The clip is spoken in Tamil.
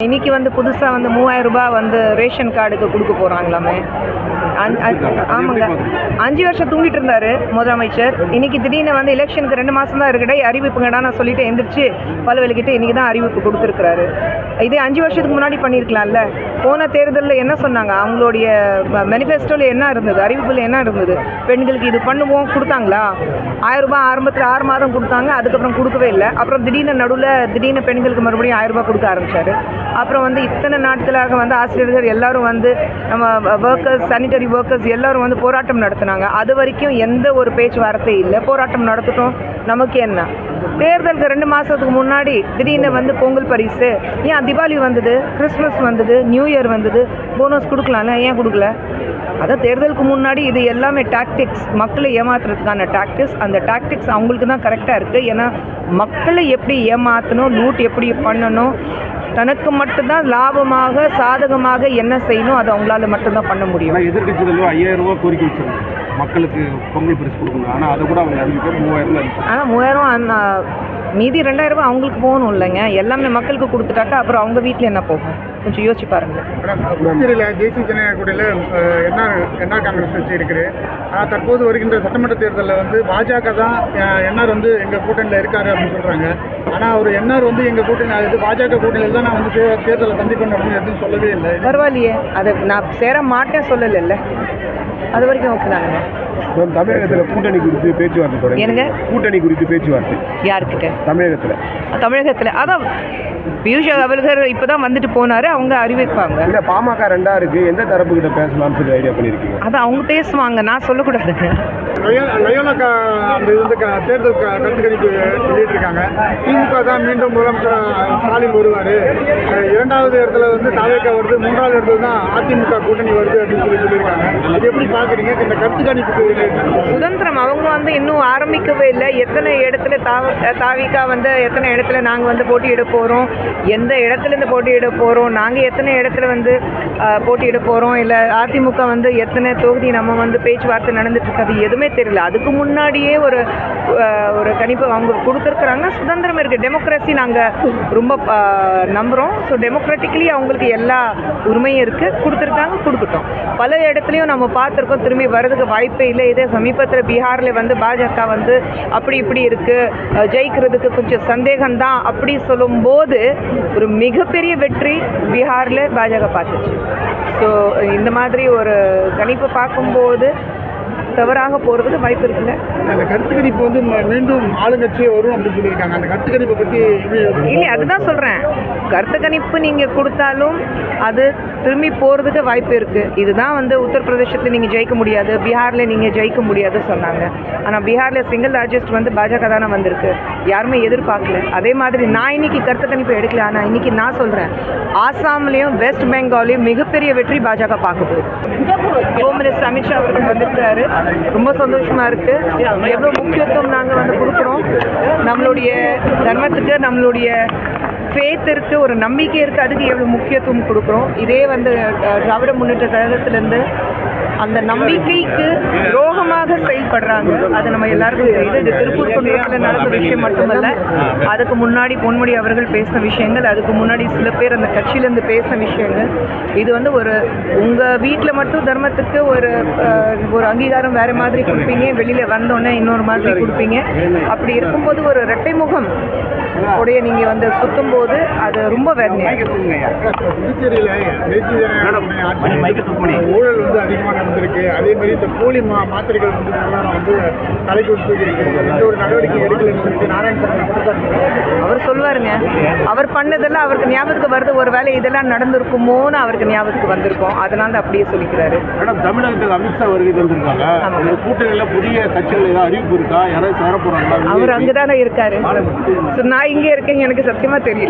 இன்னைக்கு வந்து புதுசாக வந்து மூவாயிரம் ரூபாய் வந்து ரேஷன் கார்டுக்கு கொடுக்க போகிறாங்களாமே ஆமாங்க. அஞ்சு வருஷம் தூங்கிட்டு இருந்தாரு முதலமைச்சர். இன்னைக்கு திடீர்னு வந்து எலெக்ஷனுக்கு ரெண்டு மாதம் தான் இருக்குடா அறிவிப்புங்கடா நான் சொல்லிட்டு எந்திரிச்சு பல்வெளிக்கிட்டு இன்னைக்கு தான் அறிவிப்பு கொடுத்துருக்குறாரு. இதே அஞ்சு வருஷத்துக்கு முன்னாடி பண்ணியிருக்கலாம்ல போன தேர்தலில் என்ன சொன்னாங்க? அவங்களுடைய மேனிஃபெஸ்டோவில் என்ன இருந்தது? அறிவிப்பில் என்ன இருந்தது? பெண்களுக்கு இது பண்ணுவோம் கொடுத்தாங்களா? ஆயிரம் ரூபாய் ஆரம்பத்தில் ஆறு மாதம் கொடுத்தாங்க அதுக்கப்புறம் கொடுக்கவே இல்லை. அப்புறம் திடீர்னு நடுவில் திடீர்னு பெண்களுக்கு மறுபடியும் ஆயிரம் ரூபாய் கொடுக்க ஆரம்பிச்சாரு. அப்புறம் வந்து இத்தனை நாட்களாக வந்து ஆசிரியர்கள் எல்லாரும் வந்து நம்ம ஒர்க்கர்ஸ் சானிட்டரி ஒர்க்கர்ஸ் எல்லாரும் வந்து போராட்டம் நடத்துனாங்க. அது வரைக்கும் எந்த ஒரு பேச்சுவார்த்தை இல்லை. போராட்டம் நடத்திட்டோம். நமக்கு என்ன? தேர்தலுக்கு ரெண்டு மாதத்துக்கு முன்னாடி திடீர்னு வந்து பொங்கல் பரிசு. ஏன் தீபாவளி வந்தது? கிறிஸ்மஸ் வந்தது? நியூ இயர் வந்தது. போனஸ் கொடுக்கலாம்ல? ஏன் கொடுக்கல? அதான் தேர்தலுக்கு முன்னாடி இது எல்லாமே டாக்டிக்ஸ் மக்களை ஏமாத்துறதுக்கான டாக்டிக்ஸ் அந்த டாக்டிக்ஸ் அவங்களுக்கு தான் கரெக்டாக இருக்குது ஏன்னா மக்களை எப்படி ஏமாற்றணும் லூட் எப்படி பண்ணணும்? தனக்கு மட்டும்தான் லாபமாக சாதகமாக என்ன செய்யணும்? அதை அவங்களால மட்டும்தான் பண்ண முடியும். எதிர்கட்சிகளும் ஐயாயிரம் ரூபா கோரிக்கை வச்சிருக்காங்க. மக்களுக்கு பொங்கல் பரிசு கொடுக்கணும். ஆனால் அதை கூட அவங்க அறிவிக்க மூவாயிரம் தான் ஆனால் மூவாயிரம் அந்த மீதி ரெண்டாயிரம் ரூபாய் அவங்களுக்கு போகணும் இல்லைங்க. எல்லாமே மக்களுக்கு கொடுத்துட்டாக்கா அப்புறம் அவங்க வீட்டில் என்ன போகும்? கொஞ்சம் யோசிச்சு பாருங்க புதுச்சேரியில் தேசிய ஜனநாயக கூட்டணியில் என்ஆர் என்ஆர் காங்கிரஸ் கட்சி இருக்குது. ஆனால் தற்போது வருகின்ற சட்டமன்ற தேர்தலில் வந்து பாஜக தான் என்ஆர் வந்து எங்கள் கூட்டணியில் இருக்காரு அப்படின்னு சொல்கிறாங்க ஆனால் அவர் என்ஆர் வந்து எங்கள் கூட்டணி அது பாஜக கூட்டணியில் தான் நான் வந்து தேர்தலை சந்திப்பேன் அப்படின்னு எதுவும் சொல்லவே இல்லை. பரவாயில்லையே. அதை நான் சேர மாட்டேன் சொல்லலைல்ல. அது வரைக்கும் ஓகே தானுங்க மேம் தமிழகத்தில் கூட்டணி குறித்து பேச்சுவார்த்தை தொடங்கி என்னங்க? கூட்டணி குறித்து பேச்சுவார்த்தை. யாருக்கிட்ட தமிழகத்தில். தமிழகத்தில் அதான் பியூஷ் அவர்கள் இப்போ தான் வந்துட்டு போனார் அவங்க அறிவிப்பாங்க. இல்லை பாமக ரெண்டா இருக்கு எந்த தரப்பு கிட்ட பேசலாம்னு சொல்லி ஐடியா பண்ணியிருக்கீங்க அதான் அவங்க பேசுவாங்க நான் சொல்லக்கூடாதுங்க லயோ- லயோலா அந்த இது தேர்தல் கருத்து கணிப்பு வெளியிட்டிருக்காங்க. திமுக தான் மீண்டும் முதலமைச்சர் ஸ்டாலின் வருவார். இரண்டாவது இடத்துல வந்து தாவேக்கா வருது மூன்றாவது இடத்துல தான் அதிமுக கூட்டணி வருது அப்படின்னு சொல்லி சொல்லியிருக்காங்க. அது எப்படி பார்க்குறீங்க இந்த கருத்து கணிப்புக்கு சுதந்திரம் அவங்க வந்து இன்னும் ஆரம்பிக்கவே இல்லை. எத்தனை இடத்துல தாவ தாவிக்கா வந்து எத்தனை இடத்துல நாங்கள் வந்து போட்டியிட போகிறோம் எந்த இடத்துல இருந்து போட்டியிட போகிறோம் நாங்கள் எத்தனை இடத்துல வந்து போட்டியிட போகிறோம் இல்லை அதிமுக வந்து எத்தனை தொகுதி நம்ம வந்து பேச்சுவார்த்தை நடந்துட்டு இருக்காது எதுவுமே தெரியல. அதுக்கு முன்னாடியே ஒரு ஒரு கணிப்பு அவங்க கொடுத்துருக்குறாங்க. சுதந்திரம் இருக்குது டெமோக்ரஸி நாங்கள் ரொம்ப நம்புகிறோம் ஸோ டெமோக்ராட்டிக்கலி அவங்களுக்கு எல்லா உரிமையும் இருக்குது கொடுத்துருக்காங்க கொடுத்துட்டோம் பல இடத்துலையும் நம்ம பார்த்துருக்கோம். திரும்பி வர்றதுக்கு வாய்ப்பே இல்லை. இதே சமீபத்தில் பீகாரில் வந்து பாஜக வந்து அப்படி இப்படி இருக்குது ஜெயிக்கிறதுக்கு கொஞ்சம் சந்தேகம் சந்தேகம்தான் அப்படி சொல்லும்போது ஒரு மிகப்பெரிய வெற்றி பீகாரில் பாஜக பார்த்துச்சு. ஸோ இந்த மாதிரி ஒரு கணிப்பை பார்க்கும்போது தவறாக போகிறதுக்கு வாய்ப்பு இருக்குல்ல? அந்த கருத்து கணிப்பு வந்து மீண்டும் ஆளுங்கட்சியே வரும் அப்படின்னு சொல்லியிருக்காங்க. அந்த கருத்து கணிப்பை பற்றி இல்லை அதுதான் சொல்கிறேன் கருத்து கணிப்பு நீங்கள் கொடுத்தாலும் அது திரும்பி போகிறதுக்கு வாய்ப்பு இருக்குது இதுதான் வந்து உத்தரப்பிரதேசத்தில் நீங்கள் ஜெயிக்க முடியாது. பீகாரில் நீங்கள் ஜெயிக்க முடியாது சொன்னாங்க. ஆனால் பீகாரில் சிங்கிள் லார்ஜஸ்ட் வந்து பாஜக தானே வந்திருக்கு. யாருமே எதிர்பார்க்கல. அதே மாதிரி நான் இன்னைக்கு கருத்து கணிப்பு எடுக்கல. ஆனால் இன்றைக்கி நான் சொல்கிறேன் ஆசாம்லேயும் வெஸ்ட் பெங்காலையும் மிகப்பெரிய வெற்றி பாஜக பார்க்க போகுது ஹோம் மினிஸ்டர் அமித்ஷா அவர்கள் வந்திருக்கிறாரு. ரொம்ப சந்தோஷமாக இருக்குது எவ்வளோ முக்கியத்துவம் நாங்கள் வந்து கொடுக்குறோம். நம்மளுடைய தர்மத்துக்கு நம்மளுடைய ஃபேத் இருக்கு ஒரு நம்பிக்கை இருக்கு. அதுக்கு எவ்வளோ முக்கியத்துவம் கொடுக்குறோம். இதே வந்து திராவிட முன்னேற்ற கழகத்திலேருந்து அந்த நம்பிக்கைக்கு துரோகமாக செயல்படுறாங்க. அது நம்ம எல்லாருக்கும் தெரியுது. இது திருப்பூர் கொண்டத்தில் நடந்த விஷயம் மட்டுமல்ல. அதுக்கு முன்னாடி பொன்முடி அவர்கள் பேசின விஷயங்கள் அதுக்கு முன்னாடி சில பேர் அந்த கட்சியிலேருந்து பேசின விஷயங்கள். இது வந்து ஒரு உங்கள் வீட்டில் மட்டும் தர்மத்துக்கு ஒரு ஒரு அங்கீகாரம் வேறு மாதிரி கொடுப்பீங்க. வெளியில் வந்தோடனே இன்னொரு மாதிரி கொடுப்பீங்க. அப்படி இருக்கும்போது ஒரு இரட்டை முகம் உடைய நீங்கள் வந்து சுத்தும்போது அது ரொம்ப வேதனையாக புதுச்சேரியில் ஊழல் வந்து அதிகமாக நடந்திருக்கு. அதே மாதிரி இந்த போலி மா மாத்திரைகள் வந்து வந்து தலைக்கு தூக்கியிருக்கு. எந்த ஒரு நடவடிக்கை எடுக்கலன்னு சொல்லிட்டு நாராயணசாமி அவர் சொல்லுவாருங்க. அவர் பண்ணதெல்லாம் அவருக்கு ஞாபகத்துக்கு வருது. ஒரு வேளை இதெல்லாம் நடந்திருக்குமோன்னு அவருக்கு ஞாபகத்துக்கு வந்திருக்கும். அதனால தான் அப்படியே சொல்லிக்கிறாரு. மேடம் தமிழகத்தில் அமித்ஷா வருகை தந்திருக்காங்க. கூட்டணியில் புதிய கட்சிகள் ஏதாவது அறிவிப்பு இருக்கா? யாராவது சேர போகிறாங்களா அவர் அங்கே தானே இருக்காரு நான் இங்கே இருக்கேன். எனக்கு சத்தியமாக தெரியல.